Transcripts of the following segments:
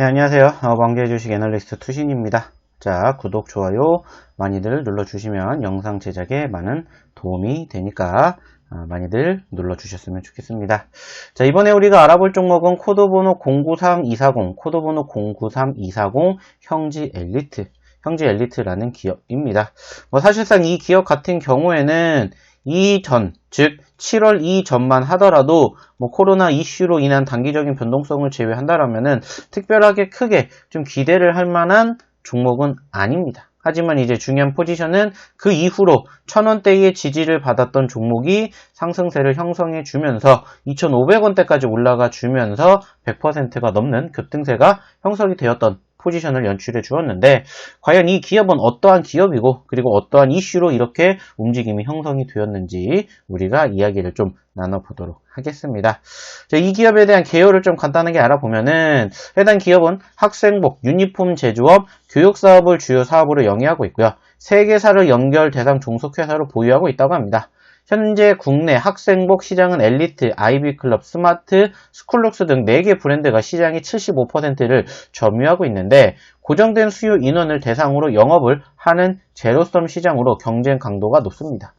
네, 안녕하세요. 어, 왕좌의 주식 애널리스트 투신입니다. 자, 구독, 좋아요 많이들 눌러주시면 영상 제작에 많은 도움이 되니까 어, 많이들 눌러주셨으면 좋겠습니다. 자, 이번에 우리가 알아볼 종목은 코드번호 093240, 코드번호 093240 형지 엘리트, 형지 엘리트라는 기업입니다. 뭐 사실상 이 기업 같은 경우에는 이전, 즉 7월 이전만 하더라도 뭐 코로나 이슈로 인한 단기적인 변동성을 제외한다라면은 특별하게 크게 좀 기대를 할 만한 종목은 아닙니다. 하지만 이제 중요한 포지션은 그 이후로 1000원대의 지지를 받았던 종목이 상승세를 형성해 주면서 2500원대까지 올라가 주면서 100%가 넘는 급등세가 형성이 되었던 포지션을 연출해 주었는데 과연 이 기업은 어떠한 기업이고 그리고 어떠한 이슈로 이렇게 움직임이 형성이 되었는지 우리가 이야기를 좀 나눠보도록 하겠습니다. 자, 이 기업에 대한 개요를 좀 간단하게 알아보면은 해당 기업은 학생복, 유니폼 제조업, 교육 사업을 주요 사업으로 영위하고 있고요. 세계사를 연결 대상 종속회사로 보유하고 있다고 합니다. 현재 국내 학생복 시장은 엘리트, 아이비클럽, 스마트, 스쿨룩스 등 4개 브랜드가 시장의 75%를 점유하고 있는데 고정된 수요 인원을 대상으로 영업을 하는 제로섬 시장으로 경쟁 강도가 높습니다.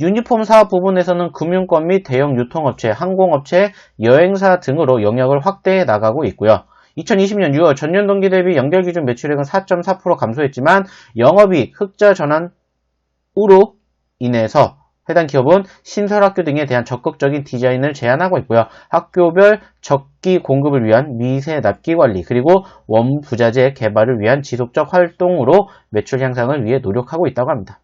유니폼 사업 부분에서는 금융권 및 대형 유통업체, 항공업체, 여행사 등으로 영역을 확대해 나가고 있고요. 2020년 6월 전년 동기 대비 연결 기준 매출액은 4.4% 감소했지만 영업이 흑자 전환으로 인해서 해당 기업은 신설학교 등에 대한 적극적인 디자인을 제안하고 있고요. 학교별 적기 공급을 위한 미세 납기 관리 그리고 원부자재 개발을 위한 지속적 활동으로 매출 향상을 위해 노력하고 있다고 합니다.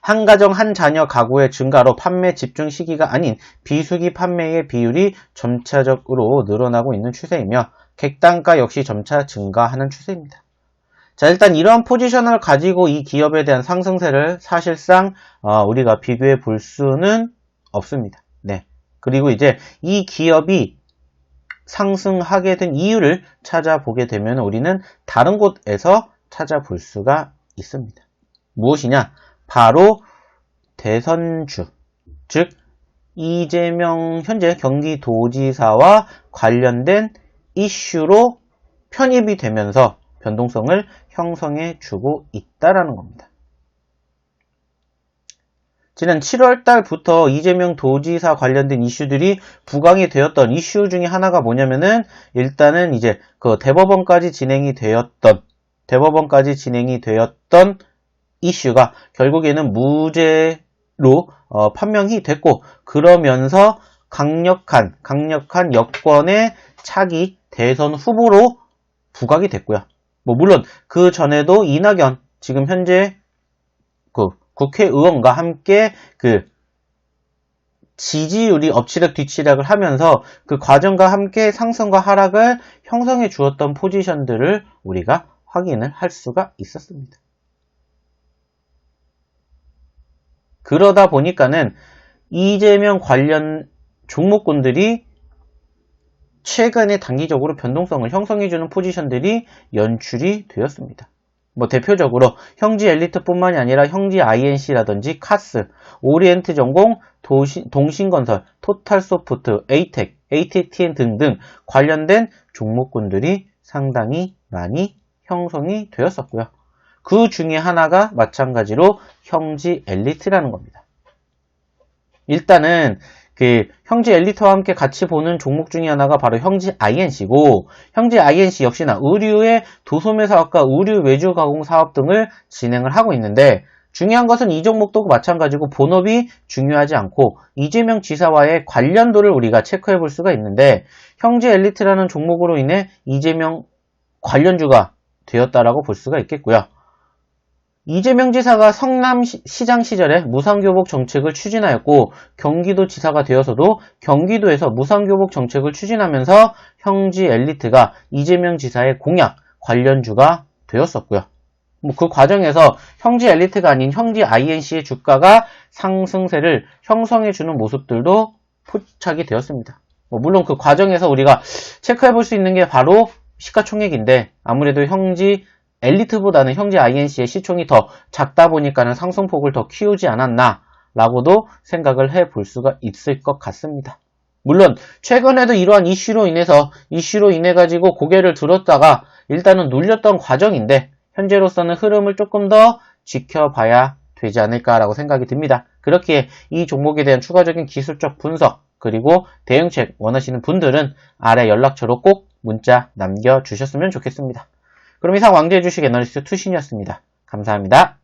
한 가정 한 자녀 가구의 증가로 판매 집중 시기가 아닌 비수기 판매의 비율이 점차적으로 늘어나고 있는 추세이며 객단가 역시 점차 증가하는 추세입니다. 자, 일단 이러한 포지션을 가지고 이 기업에 대한 상승세를 사실상 어, 우리가 비교해 볼 수는 없습니다. 네. 그리고 이제 이 기업이 상승하게 된 이유를 찾아보게 되면 우리는 다른 곳에서 찾아볼 수가 있습니다. 무엇이냐? 바로 대선주, 즉 이재명 현재 경기도지사와 관련된 이슈로 편입이 되면서 변동성을 형성해 주고 있다라는 겁니다. 지난 7월 달부터 이재명 도지사 관련된 이슈들이 부각이 되었던 이슈 중에 하나가 뭐냐면은 일단은 이제 그 대법원까지 진행이 되었던 대법원까지 진행이 되었던 이슈가 결국에는 무죄로 어, 판명이 됐고 그러면서 강력한 강력한 여권의 차기 대선 후보로 부각이 됐고요. 뭐 물론 그 전에도 이낙연 지금 현재 그 국회의원과 함께 그 지지율이 엎치락 뒤치락을 하면서 그 과정과 함께 상승과 하락을 형성해 주었던 포지션들을 우리가 확인을 할 수가 있었습니다. 그러다 보니까는 이재명 관련 종목군들이 최근에 단기적으로 변동성을 형성해주는 포지션들이 연출이 되었습니다. 뭐 대표적으로 형지 엘리트뿐만이 아니라 형지 INC라든지 카스, 오리엔트 전공, 도시, 동신건설, 토탈소프트, 에이텍, ATTN 등등 관련된 종목군들이 상당히 많이 형성이 되었었고요. 그 중에 하나가 마찬가지로 형지 엘리트라는 겁니다. 일단은 그 형지 엘리트와 함께 같이 보는 종목 중에 하나가 바로 형지 INC고 형지 INC 역시나 의류의 도소매 사업과 의류 외주 가공 사업 등을 진행을 하고 있는데 중요한 것은 이 종목도 마찬가지고 본업이 중요하지 않고 이재명 지사와의 관련도를 우리가 체크해 볼 수가 있는데 형지 엘리트라는 종목으로 인해 이재명 관련주가 되었다라고 볼 수가 있겠고요. 이재명 지사가 성남시장 시절에 무상교복 정책을 추진하였고 경기도 지사가 되어서도 경기도에서 무상교복 정책을 추진하면서 형지 엘리트가 이재명 지사의 공약 관련주가 되었었고요. 뭐 그 과정에서 형지 엘리트가 아닌 형지 INC의 주가가 상승세를 형성해주는 모습들도 포착이 되었습니다. 뭐 물론 그 과정에서 우리가 체크해 볼 수 있는 게 바로 시가총액인데 아무래도 형지 엘리트보다는 형제 INC의 시총이 더 작다 보니까는 상승폭을 더 키우지 않았나 라고도 생각을 해 볼 수가 있을 것 같습니다. 물론 최근에도 이러한 이슈로 인해서 이슈로 인해 가지고 고개를 들었다가 일단은 눌렸던 과정인데 현재로서는 흐름을 조금 더 지켜봐야 되지 않을까라고 생각이 듭니다. 그렇기에 이 종목에 대한 추가적인 기술적 분석 그리고 대응책 원하시는 분들은 아래 연락처로 꼭 문자 남겨주셨으면 좋겠습니다. 그럼 이상 왕재주식 애널리스트 투신이었습니다. 감사합니다.